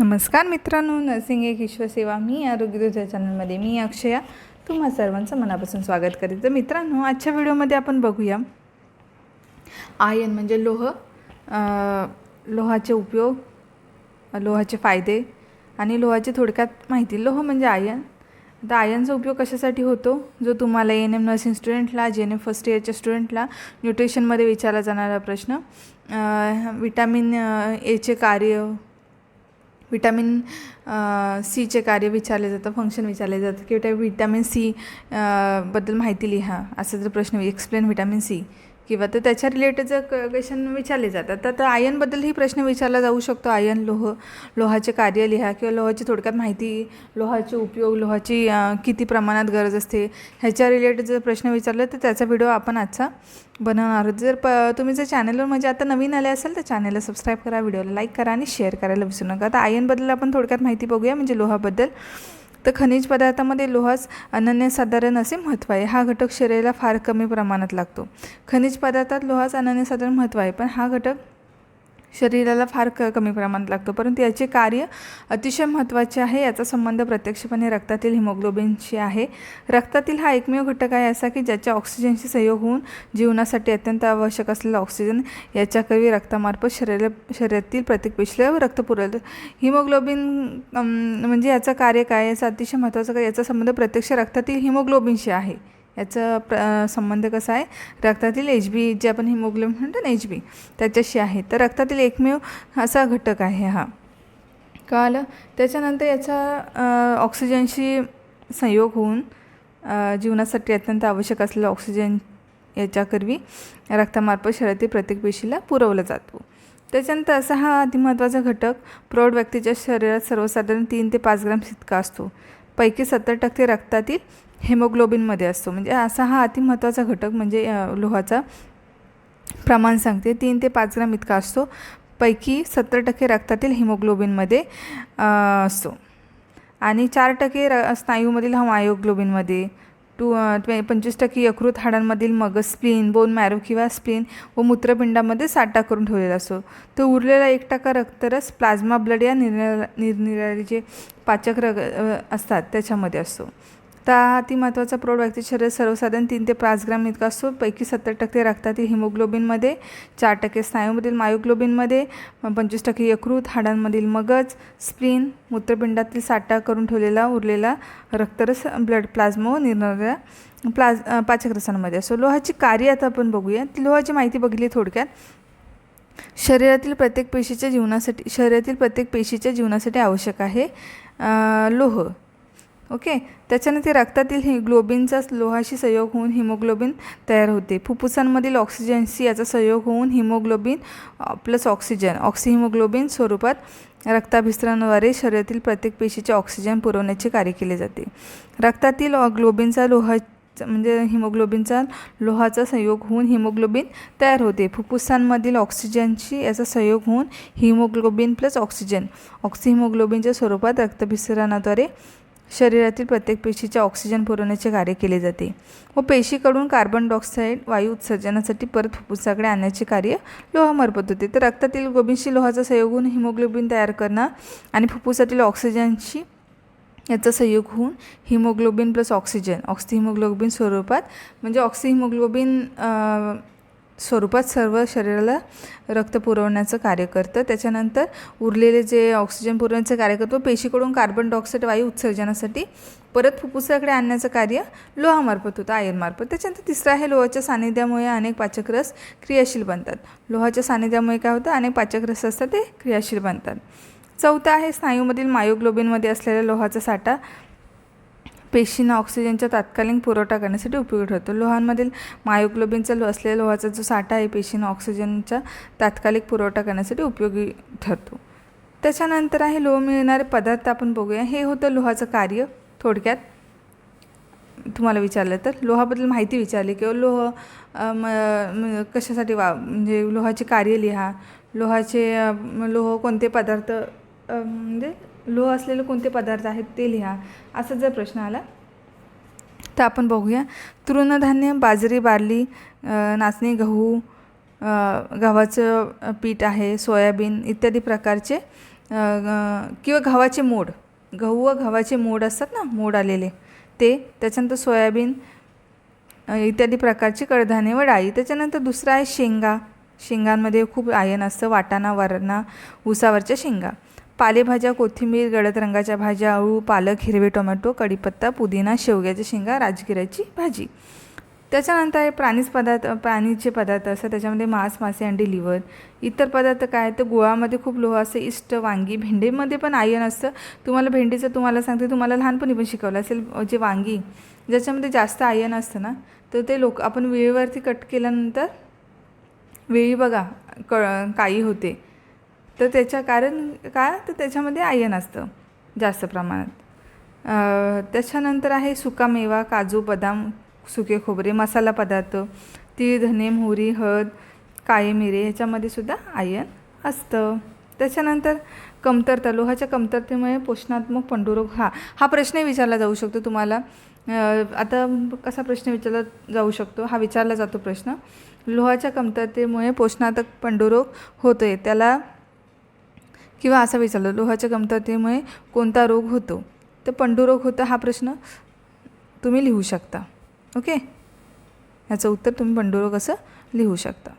नमस्कार मित्रांनो नर्सिंग एक ईश्वरसेवा मी आरोग्यदूत या चॅनलमध्ये मी अक्षया. तुम्हा सर्वांचं मनापासून स्वागत करेन तर मित्रांनो आजच्या व्हिडिओमध्ये आपण बघूया. आयन म्हणजे लोह. लोहाचे उपयोग लोहाचे फायदे आणि लोहाची थोडक्यात माहिती. लोह म्हणजे आयन. आता आयनचा उपयोग कशासाठी होतो? जो तुम्हाला एन एम नर्सिंग स्टुडंटला जे एन एम फर्स्ट इयरच्या स्टुडंटला न्यूट्रिशनमध्ये विचारला जाणारा प्रश्न. विटॅमिन एचे कार्य विटॅमिन सीचे कार्य विचारले जातं फंक्शन विचारले जातं. किंवा त्या विटॅमिन सी बद्दल माहिती लिहा. असा जर प्रश्न एक्सप्लेन विटॅमिन सी किंवा तर त्याच्या रिलेटेड जर क्वेश्चन विचारले जातात तर तर आयनबद्दलही प्रश्न विचारला जाऊ शकतो. आयन लोह लोहाचे कार्य लिहा किंवा लोहाची थोडक्यात माहिती लोहाचे उपयोग लोहाची किती प्रमाणात गरज असते ह्याच्या रिलेटेड जर प्रश्न विचारले तर त्याचा व्हिडिओ आपण आजचा बनवणार आहोत. जर प तुम्ही जर चॅनलवर म्हणजे आता नवीन आले असेल तर चॅनलला सबस्क्राईब करा व्हिडिओला लाईक करा आणि शेअर करायला विसरू नका. आता आयनबद्दल आपण थोडक्यात माहिती बघूया म्हणजे लोहाबद्दल. तर खनिज पदार्थामध्ये लोहाच अनन्यसाधारण असे महत्त्व आहे. हा घटक शरीराला फार कमी प्रमाणात लागतो. खनिज पदार्थात लोहाच अनन्यसाधारण महत्त्व आहे. पण हा घटक शरीराला फार क कमी प्रमाणात लागतो. परंतु याचे कार्य अतिशय महत्त्वाचे आहे. याचा संबंध प्रत्यक्षपणे रक्तातील हिमोग्लोबिनशी आहे. रक्तातील हा एकमेव घटक आहे असा की ज्याच्या ऑक्सिजनशी सहयोग होऊन जीवनासाठी अत्यंत आवश्यक असलेला ऑक्सिजन याच्याकरवी रक्तामार्फत शरीर शरीरातील प्रत्येक पेशीला रक्त पुरवतं. हिमोग्लोबिन म्हणजे याचं कार्य काय? याचा अतिशय महत्त्वाचं काय याचा संबंध प्रत्यक्ष रक्तातील हिमोग्लोबिनशी आहे. याचा प्र संबंध कसा आहे? रक्तातील एच बी जे आपण हिमोग्लोबिन म्हणतो ना एच बी त्याच्याशी आहे. तर रक्तातील एकमेव असा घटक आहे हा. कळालं त्याच्यानंतर याचा ऑक्सिजनशी संयोग होऊन जीवनासाठी अत्यंत आवश्यक असलेला ऑक्सिजन याच्याकरवी रक्तामार्फत शरीरातील प्रत्येक पेशीला पुरवला जातो. त्याच्यानंतर असा हा अतिमहत्त्वाचा घटक प्रौढ व्यक्तीच्या शरीरात सर्वसाधारण तीन ते पाच ग्राम इतका असतो. पैकी सत्तर टक्के रक्तातील हेमोग्लोबिनमध्ये असतो. म्हणजे असा हा अतिमहत्त्वाचा घटक म्हणजे लोहाचा प्रमाण सांगते. तीन ते पाच ग्राम इतका असतो. पैकी सत्तर टक्के रक्तातील हिमोग्लोबिनमध्ये असतो. आणि चार टक्के र स्नायूमधील हा मायोग्लोबिनमध्ये टू ट्वे पंचवीस टक्के यकृत हाडांमधील मग स्प्लीन बोन मॅरो किंवा स्प्लीन व मूत्रपिंडामध्ये साठा करून ठेवलेला असतो तो उरलेला एक टक्का रक्तरस प्लाझ्मा ब्लड या निरनिरा निरनिराळे जे पाचक रग असतात त्याच्यामध्ये असतो अति महत्त्वाचा प्रौढ व्यक्ती शरीर सर्वसाधारण तीन ते पाच ग्रॅम इतका असतो. पैकी सत्तर टक्के रक्तातील हिमोग्लोबिनमध्ये चार टक्के स्नायूमधील मायोग्लोबिनमध्ये पंचवीस टक्के यकृत हाडांमधील मगज स्प्लीन मूत्रपिंडातील साठा करून ठेवलेला उरलेला रक्तरस ब्लड प्लाझ्मो निर्णाऱ्या निरनिराळ्या प्लाझ पाचक रसांमध्ये असो लोहाची कार्य आता आपण बघूया. ती लोहाची माहिती बघितली थोडक्यात. शरीरातील प्रत्येक पेशीच्या जीवनासाठी शरीरातील प्रत्येक पेशीच्या जीवनासाठी आवश्यक आहे लोह. ओके? त्याच्याने ते रक्तातील हिग्लोबिनचा लोहाशी संयोग होऊन हिमोग्लोबिन तयार होते. फुफ्फुसांमधील ऑक्सिजनशी याचा संयोग होऊन हिमोग्लोबिन प्लस ऑक्सिजन ऑक्सिहिमोग्लोबिन स्वरूपात रक्ताभिसरणाद्वारे शरीरातील प्रत्येक पेशीचे ऑक्सिजन पुरवण्याचे कार्य केले जाते. रक्तातील ग्लोबिनचा लोहा म्हणजे हिमोग्लोबिनचा लोहाचा संयोग होऊन हिमोग्लोबिन तयार होते. फुफ्फुसांमधील ऑक्सिजनशी याचा संयोग होऊन हिमोग्लोबिन प्लस ऑक्सिजन ऑक्सिहिमोग्लोबिनच्या स्वरूपात रक्तभिसरणाद्वारे शरीरातील प्रत्येक पेशीच्या ऑक्सिजन पुरवण्याचे कार्य केले जाते व पेशीकडून कार्बन डायऑक्साईड वायू उत्सर्जनासाठी परत फुफ्फुसाकडे आणण्याचे कार्य लोहामार्फत होते. तर रक्तातील गोबिनशी लोहाचा संयोग होऊन हिमोग्लोबिन तयार करणं आणि फुफ्फुसातील ऑक्सिजनशी याचा संयोग होऊन हिमोग्लोबिन प्लस ऑक्सिजन ऑक्सिहिमोग्लोबिन स्वरूपात म्हणजे ऑक्सिहिमोग्लोबिन अ, स्वरूपात सर्व शरीराला रक्त पुरवण्याचं कार्य करतं. त्याच्यानंतर उरलेले जे ऑक्सिजन पुरवण्याचं कार्य करतो पेशीकडून कार्बन डायऑक्साईड वायू उत्सर्जनासाठी परत फुफ्फुसाकडे आणण्याचं कार्य लोहामार्फत होतं आयनमार्फत. त्याच्यानंतर तिसरं आहे लोहाच्या सानिध्यामुळे अनेक पाचक रस क्रियाशील बनतात. लोहाच्या सानिध्यामुळे काय होतं? अनेक पाचक रस असतात ते क्रियाशील बनतात. चौथा आहे स्नायूमधील मायोग्लोबिनमध्ये असलेला लोहाचा साठा पेशींना ऑक्सिजनचा तात्कालिक पुरवठा करण्यासाठी उपयोगी ठरतो. लोहांमधील मायोग्लोबिनचा लो असलेल्या लोहाचा जो साठा आहे पेशींना ऑक्सिजनचा तात्कालिक पुरवठा करण्यासाठी उपयोगी ठरतो. त्याच्यानंतर आहे लोह मिळणारे पदार्थ आपण बघूया. हे होतं लोहाचं कार्य थोडक्यात. तुम्हाला विचारलं तर लोहाबद्दल माहिती विचारली किंवा लोह म कशासाठी वा म्हणजे लोहाचे कार्य लिहा. लोहाचे लोह कोणते पदार्थ म्हणजे लोह असलेले कोणते पदार्थ आहेत ते लिहा. असा जर प्रश्न आला तर आपण बघूया. तृणधान्य बाजरी बार्ली नाचणी गहू गव्हाचं पीठ आहे सोयाबीन इत्यादी प्रकारचे किंवा गव्हाचे मोड. गहू व गव्हाचे मोड असतात ना मोड आलेले. ते त्याच्यानंतर सोयाबीन इत्यादी प्रकारची कडधान्ये व डाळी. त्याच्यानंतर दुसरं आहे शेंगा. शेंगांमध्ये खूप आयन असतं वाटाणा वरणा उसावरच्या शेंगा. पालेभाज्या कोथिंबीर गडद रंगाच्या भाज्या अळू पालक हिरवे टोमॅटो कढीपत्ता पुदिना शेवग्याच्या शेंगा राजगिऱ्याची भाजी. त्याच्यानंतर आहे प्राणीच पदार्थ प्राणीचे पदार्थ असतात. त्याच्यामध्ये मांस मासे अंडी लिव्हर. इतर पदार्थ काय तर गुळामध्ये खूप लोह असतं इष्ट वांगी भेंडीमध्ये पण आयन असतं. तुम्हाला भेंडीचं तुम्हाला सांगते तुम्हाला लहानपणी पण शिकवलं असेल जे वांगी ज्याच्यामध्ये जास्त आयन असतं ना तर ते लोक आपण वेळेवरती कट केल्यानंतर वेळी बघा क काही होते. तर त्याच्या कारण काय? तर त्याच्यामध्ये आयन असतं जास्त प्रमाणात. त्याच्यानंतर आहे सुका मेवा काजू बदाम सुके खोबरे मसाला पदार्थ तीळ धने मोहरी हळद काळे मिरे ह्याच्यामध्ये सुद्धा आयन असतं. त्याच्यानंतर कमतरता लोहाच्या कमतरतेमुळे पोषणात्मक पंडुरोग हा हा प्रश्नही विचारला जाऊ शकतो तुम्हाला. आता कसा प्रश्न विचारला जाऊ शकतो? हा विचारला जातो प्रश्न. लोहाच्या कमतरतेमुळे पोषणात्मक पंडुरोग होतो आहे त्याला किंवा असं विचारलं लोहाच्या कमतरतेमुळे कोणता रोग होतो? तर पंडुरोग होता हा प्रश्न तुम्ही लिहू शकता ओके? ह्याचं उत्तर तुम्ही पंडुरोग असं लिहू शकता.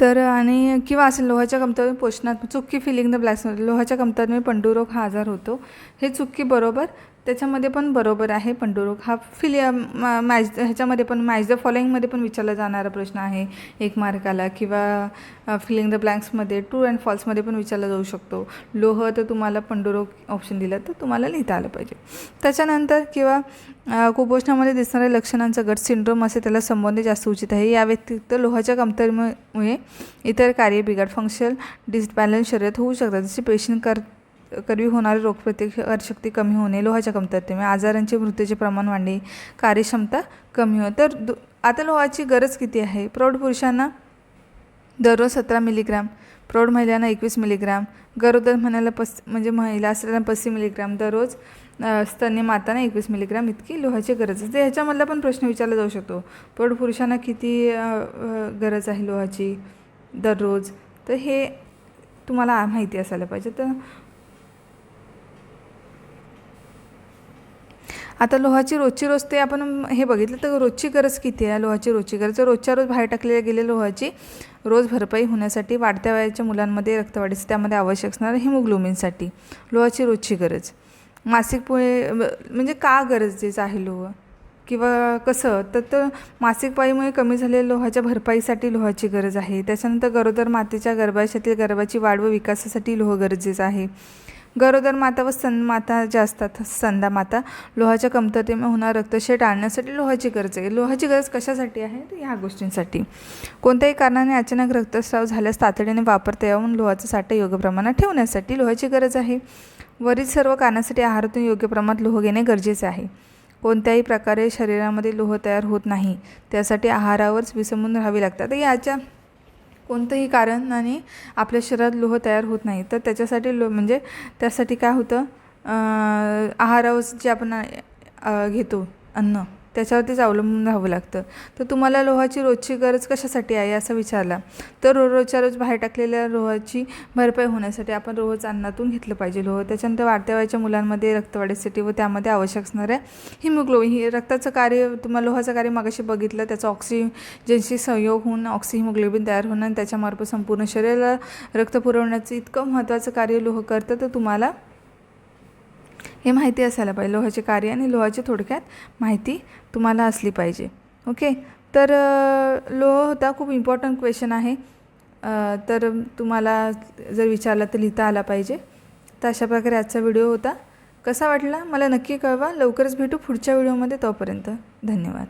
तर आणि किंवा असं लोहाच्या कमतरतेमुळे पोषणात चुकी फिलिंग द ब्लॅक्स लोहाच्या कमतरतेमुळे पंडुरोग हा आजार होतो. हे चुकी बरोबर त्याच्यामध्ये पण बरोबर आहे पंडुरोग. हा फिलिया मॅच ह्याच्यामध्ये पण मॅच द फॉलोइंगमध्ये पण विचारला जाणारा प्रश्न आहे एक मार्काला किंवा फिलिंग द ब्लँक्समध्ये ट्रू अँड फॉल्समध्ये पण विचारला जाऊ शकतो. लोह तर तुम्हाला पंडुरोग ऑप्शन दिलं तर तुम्हाला लिहिता आलं पाहिजे. त्याच्यानंतर किंवा कुपोषणामध्ये दिसणाऱ्या लक्षणांचा गट सिंड्रोम असे त्याला संबोधने जास्त उचित आहे. या व्यतिरिक्त लोहाच्या कमतरतेमुळे इतर कार्य बिघाड फंक्शन डिसबॅलन्स शरीरात होऊ शकतात. जसे पेशंट कर कवी होणारी रोगप्रतिकारशक्ती कमी होणे लोहाच्या कमतरतेमुळे म्हणजे आजारांचे मृत्यूचे प्रमाण वाढणे कार्यक्षमता कमी होणे. तर दु आता लोहाची गरज किती आहे? प्रौढ पुरुषांना दररोज सतरा मिलीग्राम प्रौढ महिलांना एकवीस मिलीग्राम गरोदर म्हणायला पस म्हणजे महिला असलेल्या पस्तीस मिलीग्राम दररोज स्तन्य माताना एकवीस मिलीग्राम इतकी लोहाची गरज असते. ह्याच्यामधला पण प्रश्न विचारला जाऊ शकतो. प्रौढ पुरुषांना किती गरज आहे लोहाची दररोज? तर हे तुम्हाला माहिती असायला पाहिजे. तर आता लोहाची रोजची रोज ते आपण हे बघितलं तर रोजची गरज किती आहे लोहाची रोजची गरज? तर रोजच्या रोज बाहेर टाकलेल्या गेलेल्या लोहाची रोज भरपाई होण्यासाठी वाढत्या वयाच्या मुलांमध्ये रक्तवाढीस त्यामध्ये आवश्यक असणारं हिमोग्लोबिनसाठी लोहाची रोजची गरज. मासिक पोळी म्हणजे का गरजेचं आहे लोह? किंवा कसं? तर तर मासिक पाळीमुळे कमी झालेल्या लोहाच्या भरपाईसाठी लोहाची गरज आहे. त्याच्यानंतर गरोदर मातेच्या गर्भाशयातील गर्भाची वाढ व विकासासाठी लोह गरजेचं आहे. गरोदर माता व स्तन माता ज्या असतात संदा माता लोहाच्या कमतरतेमुळे होणार रक्तक्षय टाळण्यासाठी लोहाची गरज आहे. लोहाची गरज कशासाठी आहे? तर ह्या गोष्टींसाठी. कोणत्याही कारणाने अचानक रक्तस्राव झाल्यास तातडीने वापरता यावं लोहाचा साठा योग्य प्रमाणात ठेवण्यासाठी लोहाची गरज आहे. वरील सर्व कारणासाठी आहारातून योग्य प्रमाणात लोह घेणे गरजेचे आहे. कोणत्याही प्रकारे शरीरामध्ये लोह तयार होत नाही त्यासाठी आहारावरच विसंबून राहावे लागतात. तर याच्या कोणतंही कारणाने आपल्या शरीरात लोह तयार होत नाही. तर त्याच्यासाठी लो म्हणजे त्यासाठी काय होतं? आहारावर जे आपण घेतो अन्न त्याच्यावरतीच अवलंबून राहावं लागतं. तर तुम्हाला लोहाची रोजची गरज कशासाठी आहे असं विचारला. तर रोजच्या रोज बाहेर टाकलेल्या लोहाची भरपाई होण्यासाठी आपण रोज अन्नातून घेतलं पाहिजे. लोह त्याच्यानंतर वाढत्या वयाच्या मुलांमध्ये रक्तवाढीसाठी व त्यामध्ये आवश्यक असणाऱ्या हिमोग्लोबिन ही रक्ताचं कार्य तुम्हाला लोहाचं कार्य मागाशी बघितलं त्याचं ऑक्सिजनशी संयोग होऊन ऑक्सी हिमोग्लोबिन तयार होणं आणि त्याच्यामार्फत संपूर्ण शरीराला रक्त पुरवण्याचं इतकं महत्त्वाचं कार्य लोह करतं तर तुम्हाला हे माहिती असायला पाहिजे. लोहाचे कार्य आणि लोहाची थोडक्यात माहिती तुम्हाला असली पाहिजे. ओके? तर लोह होता खूप इम्पॉर्टंट क्वेश्चन आहे. तर तुम्हाला जर विचारला तर लिहिता आला पाहिजे. तर अशा प्रकारे आजचा व्हिडिओ होता. कसा वाटला? मला नक्की कळवा. लवकरच भेटू पुढच्या व्हिडिओमध्ये तोपर्यंत धन्यवाद.